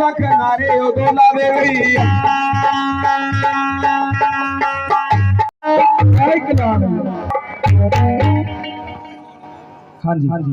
लख नारे उदोला बेवड़िया हाँ जी। हाँ जी।